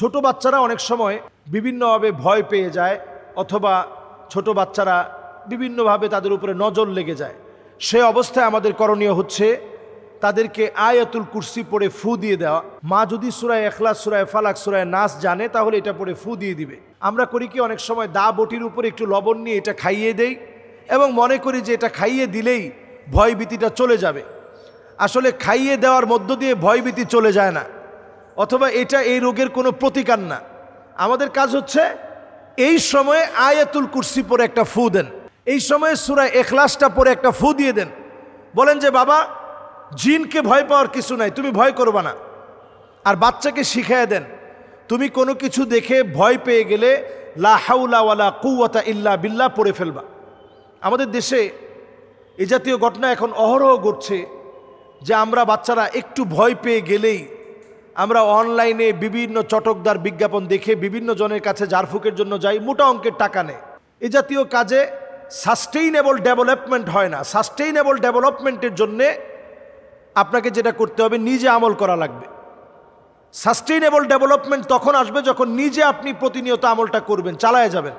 ছোট বাচ্চারা অনেক সময় বিভিন্নভাবে ভয় পেয়ে যায় অথবা ছোট বাচ্চারা বিভিন্নভাবে তাদের উপরে নজর লেগে যায়। সে অবস্থায় আমাদের করণীয় হচ্ছে তাদেরকে আয়াতুল কুরসি পড়ে ফু দিয়ে দেওয়া। মা যদি সুরায় এখলাস সুরায় ফালাক, সুরায় নাচ জানে, তাহলে এটা পড়ে ফু দিয়ে দিবে। আমরা করি কি, অনেক সময় দা বটির উপরে একটু লবণ নিয়ে এটা খাইয়ে দেই এবং মনে করি যে এটা খাইয়ে দিলেই ভয়ভীতিটা চলে যাবে। আসলে খাইয়ে দেওয়ার মধ্য দিয়ে ভয়ভীতি চলে যায় না। অথবা এটা এই রোগের কোনো প্রতিকার না। আমাদের কাজ হচ্ছে এই সময়ে আয়াতুল কুরসি পরে একটা ফু দেন। এই সময়ে সুরায় এখলাসটা পরে একটা ফু দিয়ে দেন। বলেন যে, বাবা, জিনকে ভয় পাওয়ার কিছু নাই, তুমি ভয় করবা না। আর বাচ্চাকে শিখিয়ে দেন, তুমি কোনো কিছু দেখে ভয় পেয়ে গেলে লা হাউলা ওয়ালা কুওয়াতা ইল্লা বিল্লা পড়ে ফেলবা। আমাদের দেশে এ জাতীয় ঘটনা এখন অহরহ ঘটছে যে আমরা বাচ্চারা একটু ভয় পেয়ে গেলেই আমরা অনলাইনে বিভিন্ন চটকদার বিজ্ঞাপন দেখে বিভিন্ন জনের কাছে জারফুকের জন্য যাই, মোটা অঙ্কের টাকা নেয় এ জাতীয় কাজে সাস্টেইনেবল ডেভেলপমেন্ট হয় না। সাস্টেইনেবল ডেভেলপমেন্টের জন্যে আপনাকে যেটা করতে হবে, নিজে আমল করা লাগবে। সাস্টেইনেবল ডেভেলপমেন্ট তখন আসবে যখন নিজে আপনি প্রতিনিয়ত আমলটা করবেন, চালায় যাবেন।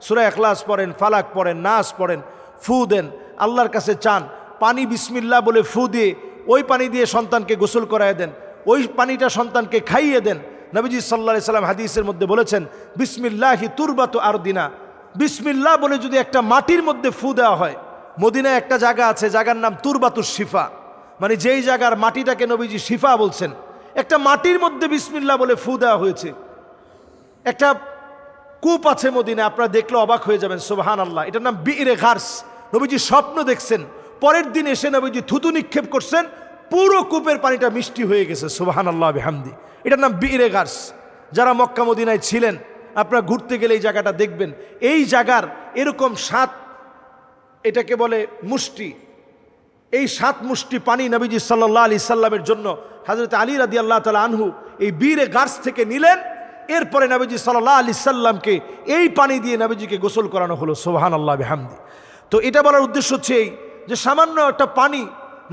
সুরা এখলাস পড়েন, ফালাক পড়েন, নাস পড়েন, ফু দেন, আল্লাহর কাছে চান, পানি বিসমিল্লা বলে ফু দিয়ে, ওই পানি দিয়ে সন্তানকে গোসল করায় দেন। ওই পানিটা সন্তানকে খাইয়ে দেন। নবীজি সাল্লা সাল্লাম হাদিসের মধ্যে বলেছেন, বিসমিল্লাহি তুরবাত আর দিনা বিসমিল্লাহ বলে যদি একটা মাটির মধ্যে ফু দেওয়া হয়, মদিনায় একটা জায়গা আছে, জায়গার নাম তুরবাতুর শিফা। মানে যেই জায়গার মাটিটাকে নবীজি শিফা বলছেন, একটা মাটির মধ্যে বিসমিল্লা বলে ফু দেওয়া হয়েছে। একটা কূপ আছে মদিনে আপনারা দেখলে অবাক হয়ে যাবেন সোবাহান আল্লাহ এটার নাম বীরে ঘার্স। নবীজি স্বপ্ন দেখছেন, পরের দিন এসে নবীজি থুতু নিক্ষেপ করছেন পুরো কূপের পানিটা মিষ্টি হয়ে গেছে সোবাহান আল্লাহ হামদি এটার নাম বীরে ঘার্স যারা মক্কা মদিনায় ছিলেন, আপনারা ঘুরতে গেলে এই জায়গাটা দেখবেন। এই জায়গার এরকম সাত এটাকে বলে মুষ্টি। এই সাত মুষ্টি পানি নবীজি সাল্লাহ আলি সাল্লামের জন্য হাজরত আলী রাদি আল্লাহ তালা আনহু এই বীরে গাছ থেকে নিলেন। এরপরে নবীজি সাল্লাহ আলি সাল্লামকে এই পানি দিয়ে নবীজিকে গোসল করানো হলো সোহান আল্লাহ বেহামদি। তো এটা বলার উদ্দেশ্য হচ্ছে এই যে সামান্য একটা পানি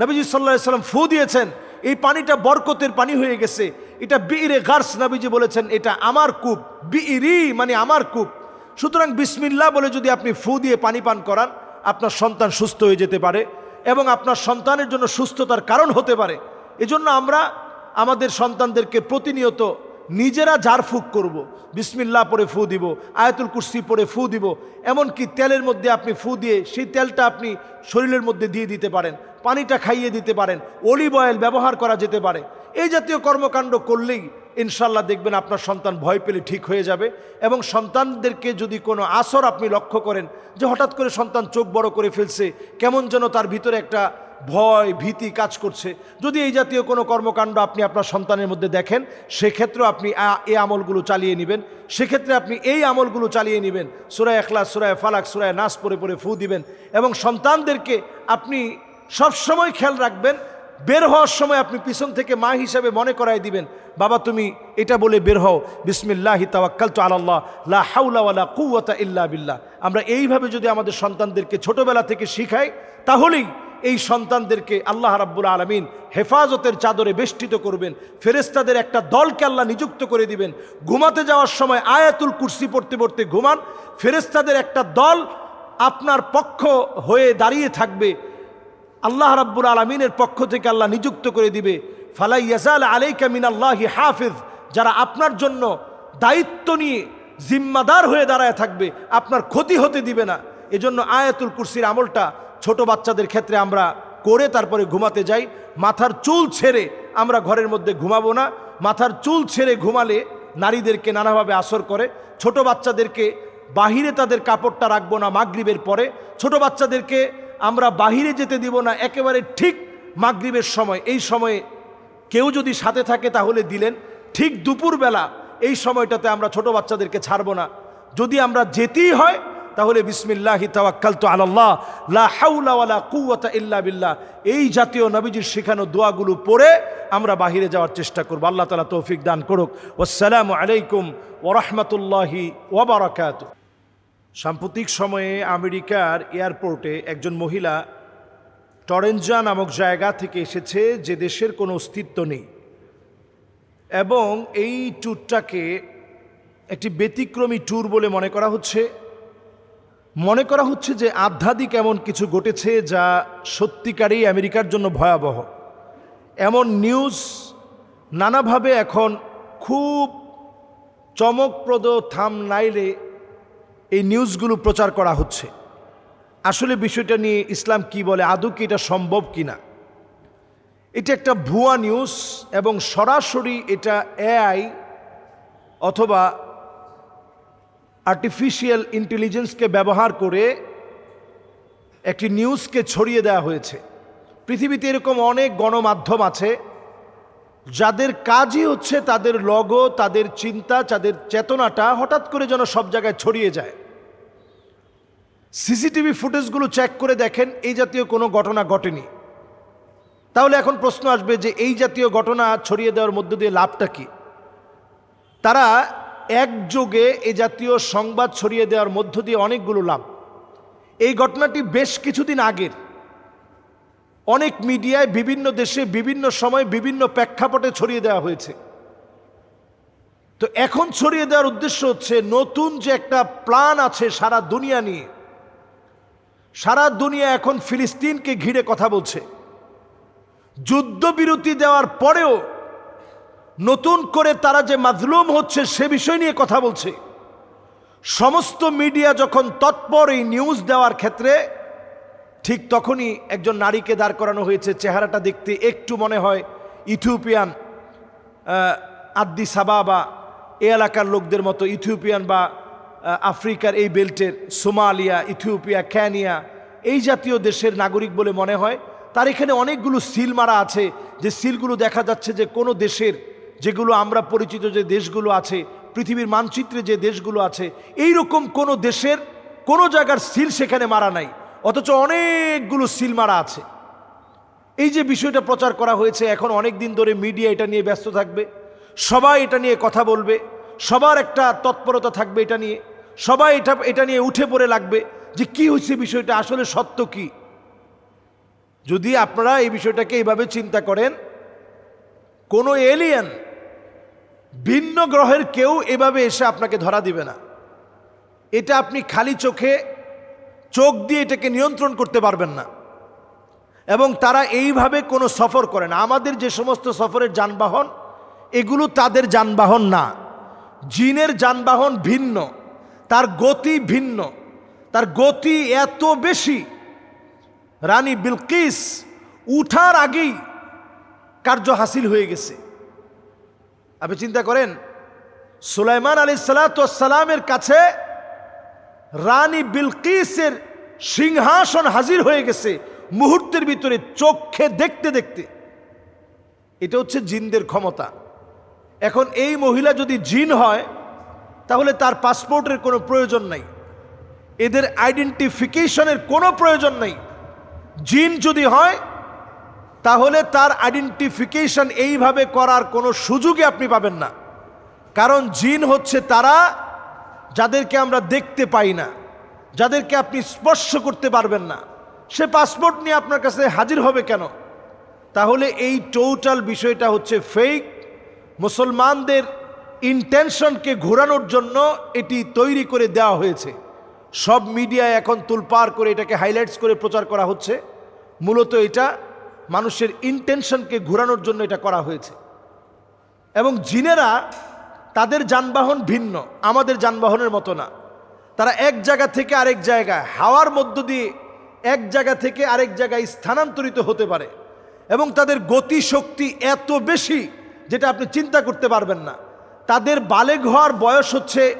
নবীজি সাল্লাহ সাল্লাম ফু দিয়েছেন, এই পানিটা বরকতের পানি হয়ে গেছে। এটা বীরে গার্স নবীজি বলেছেন, এটা আমার কূপ, বিইরি মানে আমার কূপ। সুতরাং বিসমিল্লা বলে যদি আপনি ফু দিয়ে পানি পান করান, আপনার সন্তান সুস্থ হয়ে যেতে পারে এবং আপনার সন্তানের জন্য সুস্থতার কারণ হতে পারে। এজন্য আমরা আমাদের সন্তানদেরকে প্রতিনিয়ত নিজেরা ঝাড়ফুঁক করব। বিসমিল্লাহ পরে ফু দিব, আয়াতুল কুর্সি পরে ফু দিব, এমনকি তেলের মধ্যে আপনি ফু দিয়ে সেই তেলটা আপনি শরীরের মধ্যে দিয়ে দিতে পারেন, পানিটা খাইয়ে দিতে পারেন, অলিভ অয়েল ব্যবহার করা যেতে পারে এই জাতীয় কর্মকাণ্ড করলেই ইনশাল্লাহ দেখবেন আপনার সন্তান ভয় পেলে ঠিক হয়ে যাবে এবং সন্তানদেরকে যদি কোনো আসর আপনি লক্ষ্য করেন যে হঠাৎ করে সন্তান চোখ বড় করে ফেলছে, কেমন যেন তার ভিতরে একটা ভয়, ভীতি কাজ করছে। যদি এই জাতীয় কোনো কর্মকাণ্ড আপনি আপনার সন্তানের মধ্যে দেখেন, সেক্ষেত্রেও আপনি এই আমলগুলো চালিয়ে নেবেন। সেক্ষেত্রে আপনি এই আমলগুলো চালিয়ে নেবেন। সুরায় এখলাস, সুরায় ফালাক, সুরায় নাচ পরে পরে ফু দিবেন এবং সন্তানদেরকে আপনি সবসময় খেয়াল রাখবেন, বের হওয়ার সময় আপনি পিছন থেকে মা হিসাবে মনে করাই দিবেন, বাবা, তুমি এটা বলে বের হও। বিসমিল্লাহি তাওয়াক্কাল তো আল্লাহ লা হাউলা কুওয়াতা ইল্লা বিল্লাহ। আমরা এইভাবে যদি আমাদের সন্তানদেরকে ছোটবেলা থেকে শিখাই, তাহলেই এই সন্তানদেরকে আল্লাহ রাব্বুল আলমিন হেফাজতের চাদরে বেষ্টিত করবেন। ফেরেস্তাদের একটা দলকে আল্লাহ নিযুক্ত করে দিবেন। ঘুমাতে যাওয়ার সময় আয়াতুল কুরসি পড়তে পড়তে ঘুমান। ফেরেস্তাদের একটা দল আপনার পক্ষ হয়ে দাঁড়িয়ে থাকবে। আল্লাহ রাব্বুল আলমিনের পক্ষ থেকে আল্লাহ নিযুক্ত করে দিবে। ফালাই ইয়াজাল আলাইকা মিনাল্লাহি হাফিজ। যারা আপনার জন্য দায়িত্ব নিয়ে জিম্মাদার হয়ে দাঁড়ায় থাকবে, আপনার ক্ষতি হতে দিবে না। এজন্য আয়াতুল কুরসির আমলটা ছোট বাচ্চাদের ক্ষেত্রে আমরা করে তারপরে ঘুমাতে যাই। মাথার চুল ছেড়ে আমরা ঘরের মধ্যে ঘুমাবো না। মাথার চুল ছেড়ে ঘুমালে নারীদেরকে নানাভাবে আসর করে। ছোট বাচ্চাদেরকে বাহিরে তাদের কাপড়টা রাখব না মাগরিবের পরে। ছোট বাচ্চাদেরকে আমরা বাহিরে যেতে দিব না, একেবারে ঠিক মাগরিবের সময়। এই সময়ে কেউ যদি সাথে থাকে তাহলে দিলেন। ঠিক দুপুরবেলা এই সময়টাতে আমরা ছোট বাচ্চাদেরকে ছাড়বো না। যদি আমরা যেতেই হয় তাহলে বিসমিল্লাহি তাওয়াক্কাল তো আল্লাহ লা হাউলা কুওয়াতা ইল্লা বিল্লাহ। এই জাতীয় নবীজির শেখানো দোয়াগুলো পড়ে আমরা বাহিরে যাওয়ার চেষ্টা করব। আল্লাহ তাআলা তৌফিক দান করুক। আসসালামু আলাইকুম ওয়া রাহমাতুল্লাহি ওয়া বারাকাতুহু সাম্প্রতিক সময়ে আমেরিকার এয়ারপোর্টে একজন মহিলা টরেঞ্জা নামক জায়গা থেকে এসেছে যে দেশের কোনো অস্তিত্ব নেই। এবং এই ট্যুরটাকে একটি ব্যতিক্রমী ট্যুর বলে মনে করা হচ্ছে। মনে করা হচ্ছে যে আধ্যাত্মিক এমন কিছু ঘটেছে যা সত্যিকারেই আমেরিকার জন্য ভয়াবহ। এমন নিউজ নানাভাবে এখন খুব চমকপ্রদ থাম নাইলে এই নিউজগুলো প্রচার করা হচ্ছে। আসলে বিষয়টা নিয়ে ইসলাম কি বলে, আদৌ কি এটা সম্ভব কি না এটা একটা ভুয়া নিউজ এবং সরাসরি এটা এআই অথবা আর্টিফিশিয়াল ইন্টেলিজেন্সকে ব্যবহার করে একটি নিউজকে ছড়িয়ে দেওয়া হয়েছে। পৃথিবীতে এরকম অনেক গণমাধ্যম আছে, যাদের কাজই হচ্ছে তাদের লগো তাদের চিন্তা, তাদের চেতনাটা হঠাৎ করে যেন সব জায়গায় ছড়িয়ে যায়। সিসিটিভি ফুটেজগুলো চেক করে দেখেন, এই জাতীয় কোনো ঘটনা ঘটেনি। তাহলে এখন প্রশ্ন আসবে যে এই জাতীয় ঘটনা ছড়িয়ে দেওয়ার মধ্য দিয়ে লাভটা কী? তারা একযোগে এ জাতীয় সংবাদ ছড়িয়ে দেওয়ার মধ্য দিয়ে অনেকগুলো লাভ। এই ঘটনাটি বেশ কিছুদিন আগের। অনেক মিডিয়ায় বিভিন্ন দেশে বিভিন্ন সময় বিভিন্ন প্রেক্ষাপটে ছড়িয়ে দেওয়া হয়েছে। তো এখন ছড়িয়ে দেওয়ার উদ্দেশ্য হচ্ছে নতুন যে একটা প্ল্যান আছে সারা দুনিয়া নিয়ে। সারা দুনিয়া এখন ফিলিস্তিনকে ঘিরে কথা বলছে। যুদ্ধবিরতি দেওয়ার পরেও নতুন করে তারা যে মাজলুম হচ্ছে সে বিষয় নিয়ে কথা বলছে। সমস্ত মিডিয়া যখন তৎপর এই নিউজ দেওয়ার ক্ষেত্রে, ঠিক তখনই একজন নারীকে দাঁড় করানো হয়েছে। চেহারাটা দেখতে একটু মনে হয় ইথিওপিয়ান আদ্দি সাবা বা এ এলাকার লোকদের মতো ইথিওপিয়ান বা আফ্রিকার এই বেল্টের, সোমালিয়া, ইথিওপিয়া ক্যানিয়া এই জাতীয় দেশের নাগরিক বলে মনে হয়। তার এখানে অনেকগুলো সিল মারা আছে। যে সিলগুলো দেখা যাচ্ছে যে কোনো দেশের যেগুলো আমরা পরিচিত যে দেশগুলো আছে, পৃথিবীর মানচিত্রে যে দেশগুলো আছে এই রকম কোনো দেশের কোনো জায়গার সিল সেখানে মারা নাই, অথচ অনেকগুলো সিল মারা আছে। এই যে বিষয়টা প্রচার করা হয়েছে, এখন অনেক দিন ধরে মিডিয়া এটা নিয়ে ব্যস্ত থাকবে, সবাই এটা নিয়ে কথা বলবে, সবার একটা তৎপরতা থাকবে এটা নিয়ে, সবাই এটা এটা নিয়ে উঠে পড়ে লাগবে যে কি হয়েছে বিষয়টা, আসলে সত্য কি? যদি আপনারা এই বিষয়টাকে এইভাবে চিন্তা করেন, কোনো এলিয়েন ভিন্ন গ্রহের কেউ এভাবে এসে আপনাকে ধরা দিবে না। এটা আপনি খালি চোখে, চোখ দিয়ে এটাকে নিয়ন্ত্রণ করতে পারবেন না। এবং তারা এইভাবে কোনো সফর করে না। আমাদের যে সমস্ত সফরের যানবাহন, এগুলো তাদের যানবাহন না। জিনের যানবাহন ভিন্ন। তার গতি ভিন্ন। তার গতি এত বেশি। রানী বিলকিস উঠার আগেই কার্য হাসিল হয়ে গেছে। আপনি চিন্তা করেন, সুলাইমান আলী সালাতামের কাছে রানী বিলকিসের সিংহাসন হাজির হয়ে গেছে মুহূর্তের ভিতরে চোখে দেখতে দেখতে। এটা হচ্ছে জিনদের ক্ষমতা। এখন এই মহিলা যদি জিন হয়, তাহলে তার পাসপোর্টের কোনো প্রয়োজন নাই। এদের আইডেন্টিফিকেশনের কোনো প্রয়োজন নেই। জিন যদি হয় তাহলে তার আইডেন্টিফিকেশন এইভাবে করার কোনো সুযোগই আপনি পাবেন না। কারণ জিন হচ্ছে তারা যাদেরকে আমরা দেখতে পাই না, যাদেরকে আপনি স্পর্শ করতে পারবেন না। সে পাসপোর্ট নিয়ে আপনার কাছে হাজির হবে কেন? তাহলে এই টোটাল বিষয়টা হচ্ছে ফেক মুসলমানদের ইন্টেনশনকে ঘোরানোর জন্য এটি তৈরি করে দেওয়া হয়েছে। সব মিডিয়ায় এখন তুলপার করে এটাকে হাইলাইটস করে প্রচার করা হচ্ছে। মূলত এটা মানুষের ইন্টেনশনকে ঘোরানোর জন্য এটা করা হয়েছে। এবং জিনেরা তাদের যানবাহন ভিন্ন, আমাদের যানবাহনের মতো না। তারা এক জায়গা থেকে আরেক জায়গায়, হাওয়ার মধ্য দিয়ে এক জায়গা থেকে আরেক জায়গায় স্থানান্তরিত হতে পারে। এবং তাদের গতি শক্তি এত বেশি যেটা আপনি চিন্তা করতে পারবেন না। তাদের বালেগ হওয়ার বয়স হচ্ছে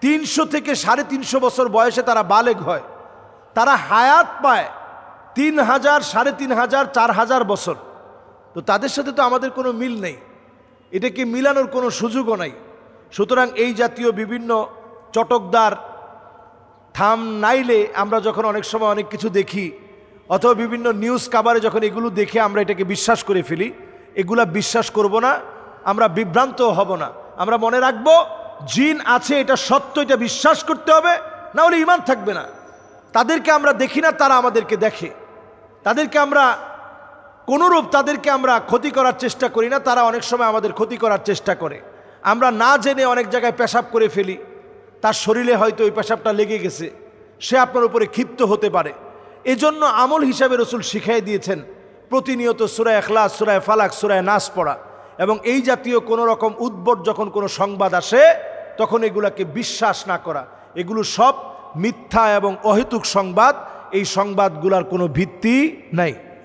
তিনশো থেকে সাড়ে তিনশো বছর বয়সে তারা বালেগ হয়। তারা হায়াত পায় তিন হাজার সাড়ে তিন হাজার চার হাজার বছর। তো তাদের সাথে তো আমাদের কোনো মিল নেই। এটাকে মিলানোর কোনো সুযোগও নাই। সুতরাং এই জাতীয় বিভিন্ন চটকদার থাম নাইলে আমরা যখন অনেক সময় অনেক কিছু দেখি, অথবা বিভিন্ন নিউজ কাভারে যখন এগুলো দেখে আমরা এটাকে বিশ্বাস করে ফেলি, এগুলা বিশ্বাস করব না, আমরা বিভ্রান্ত হব না। আমরা মনে রাখব, জিন আছে, এটা সত্য, এটা বিশ্বাস করতে হবে, না হলে ইমান থাকবে না। তাদেরকে আমরা দেখি না, তারা আমাদেরকে দেখে। তাদেরকে আমরা, কোনোরূপ তাদেরকে আমরা ক্ষতি করার চেষ্টা করি না, তারা অনেক সময় আমাদের ক্ষতি করার চেষ্টা করে। আমরা না জেনে অনেক জায়গায় পেশাব করে ফেলি। তার শরীরে হয়তো ওই পেশাবটা লেগে গেছে। সে আপনার উপরে ক্ষিপ্ত হতে পারে। এজন্য আমল হিসাবে রসুল শিখাই দিয়েছেন, প্রতিনিয়ত সুরায় এখলাস সুরায় ফালাক সুরায় নাস পড়া। এবং এই জাতীয় কোনো রকম উদ্ভট যখন কোনো সংবাদ আসে, তখন এগুলাকে বিশ্বাস না করা। এগুলো সব মিথ্যা এবং অহেতুক সংবাদ। এই সংবাদগুলার কোনো ভিত্তি নাই।